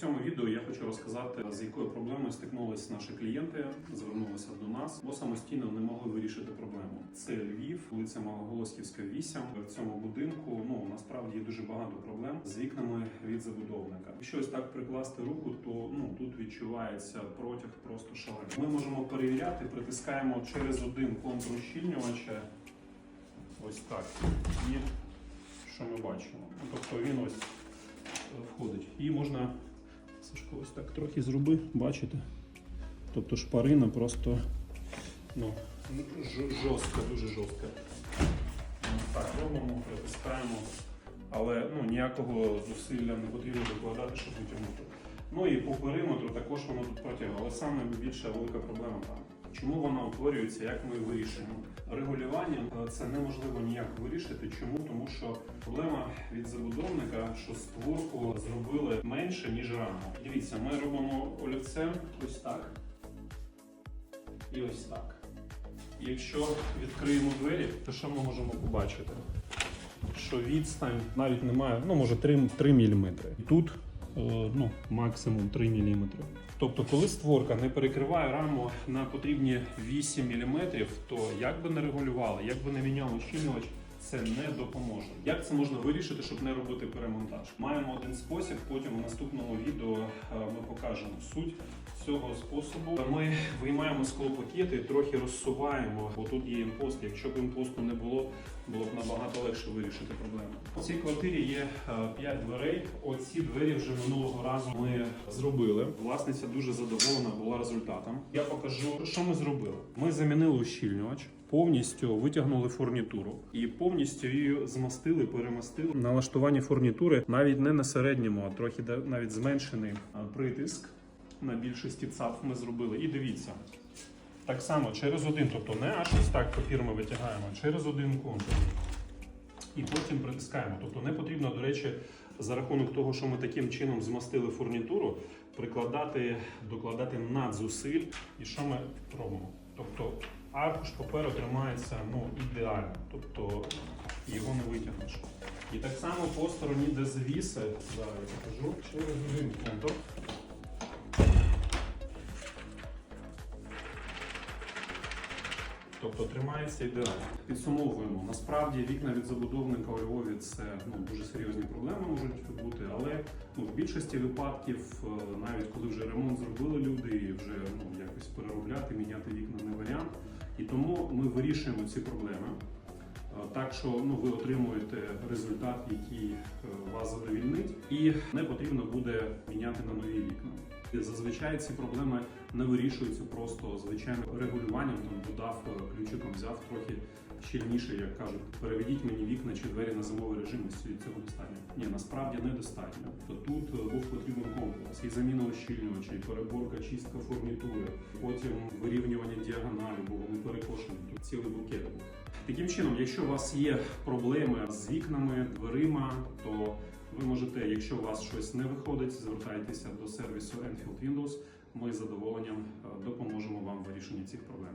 Цьому відео я хочу розказати, з якою проблемою стикнулися наші клієнти, звернулися до нас, бо самостійно не могли вирішити проблему. Це Львів, вулиця Малоголосківська, 8. В цьому будинку ну насправді є дуже багато проблем з вікнами від забудовника. Якщо ось так прикласти руку, то ну тут відчувається протяг просто шалений. Ми можемо перевіряти, притискаємо через один контур ущільнювача. Ось так. І що ми бачимо? Ну, Тобто він ось е, входить. І можна Сашко, ось так трохи зроби, бачите? Тобто шпарина просто ну, жорстка, дуже жорстка. Так, робимо, притискаємо, але ну, ніякого зусилля не потрібно докладати, щоб витягнути. Ну і по периметру також воно тут протягнуло. але саме більша велика проблема там. Чому вона утворюється, як ми вирішуємо? Регулювання е, це неможливо ніяк вирішити. Чому? Тому що проблема від забудовника, що створку зробили менше, ніж раму. Дивіться, ми робимо олівцем ось так і ось так. Якщо відкриємо двері, то що ми можемо побачити? Що відстань навіть немає, ну може 3, 3 мм. І тут ну, максимум 3 мм. Тобто, коли створка не перекриває раму на потрібні 8 мм, то як би не регулювали, як би не міняли ущільнювач, це не допоможе. Як це можна вирішити, щоб не робити перемонтаж? Маємо один спосіб. Потім у наступному відео е, ми покажемо суть цього способу. Ми виймаємо склопакети, трохи розсуваємо, бо тут є імпост. Якщо б імпосту не було, було б набагато легше вирішити проблему. У цій квартирі є 5 дверей. Оці двері вже минулого разу ми зробили. Власниця дуже задоволена була результатом. Я покажу, що ми зробили. Ми замінили ущільнювач. Повністю витягнули фурнітуру і повністю її змастили, перемастили. Налаштування фурнітури навіть не на середньому, а трохи навіть зменшений притиск. На більшості ЦАП ми зробили. І дивіться, так само через один, тобто не аж ось так папір ми витягаємо, через один контур. І потім притискаємо. Тобто не потрібно, до речі, за рахунок того, що ми таким чином змастили фурнітуру, прикладати, докладати надзусиль. І що ми робимо? Тобто аркуш паперу тримається ну, ідеально, тобто його не витягнеш. І так само по стороні, де завіси, зараз я покажу, через один контур. Тобто тримається ідеально. Підсумовуємо. Насправді вікна від забудовника у Львові це ну, дуже серйозні проблеми можуть бути, але ну, в більшості випадків, е, навіть коли вже ремонт зробили люди і вже ну, якось переробляти, міняти вікна не варіант. І тому ми вирішуємо ці проблеми. Е, Так що ну, ви отримуєте результат, який е, вас задовільнить, і не потрібно буде міняти на нові вікна. Зазвичай ці проблеми не вирішуються просто звичайним регулюванням. Там додав е, ключиком, взяв трохи щільніше, як кажуть, переведіть мені вікна чи двері на зимовий режим, і цього- достатньо. Ні, насправді недостатньо. То тут е, був потрібен комплекс і заміна ощільнювача, і переборка, чистка фурнітури, потім вирівнювання діагоналі, бо вони перекошені. Тут цілий букет. Таким чином, якщо у вас є проблеми з вікнами, дверима, то ви можете, якщо у вас щось не виходить, звертайтеся до сервісу Enfield Windows. Ми з задоволенням е, допоможемо вам в вирішенні цих проблем.